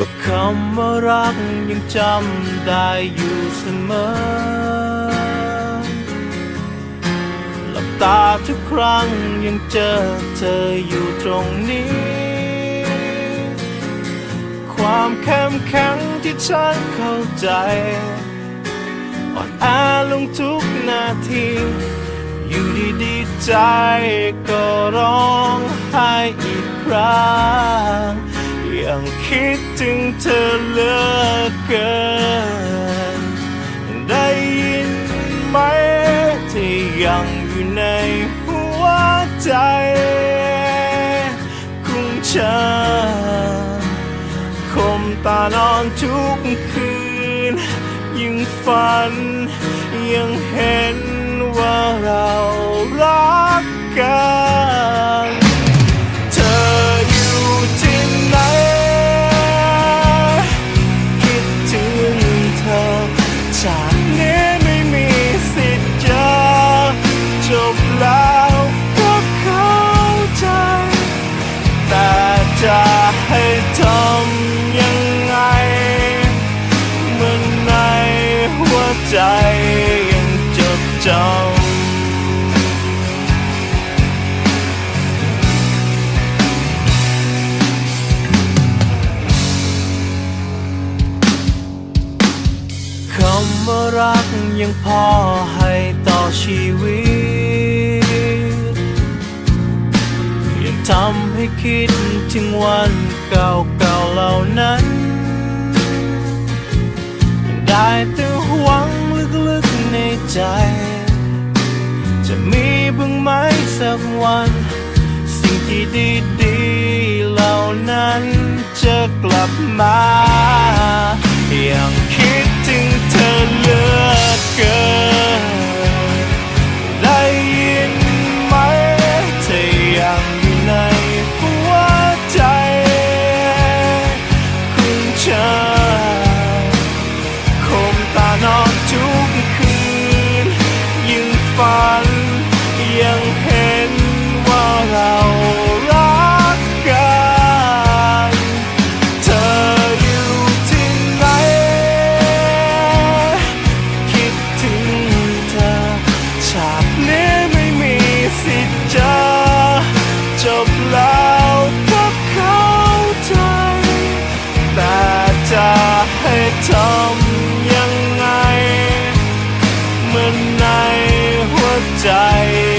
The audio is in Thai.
ก็คำว่ารักยังจำได้อยู่เสมอ หลับตาทุกครั้งยังเจอเธออยู่ตรงนี้ ความเข้มแข็งที่ฉันเข้าใจ อ่อนแอลงทุกนาที อยู่ดีๆใจก็ร้องไห้อีกครั้ง ยังคิดถึงเธอเหลือเกิน ได้ยินไหมที่ยังอยู่ในหัวใจของฉันคมตานอนทุกคืนยังฝันยังเห็นว่าเรารัก จะให้ทำยังไงเมื่อในหัวใจยังจดจำคำว่ารักยังพอให้ต่อชีวิต ให้คิดถึงวันเก่าๆเหล่านั้น ได้แต่หวังลึกๆในใจ จะมีบ้างไหมสักวัน สิ่งที่ดีๆเหล่านั้นจะกลับมา life.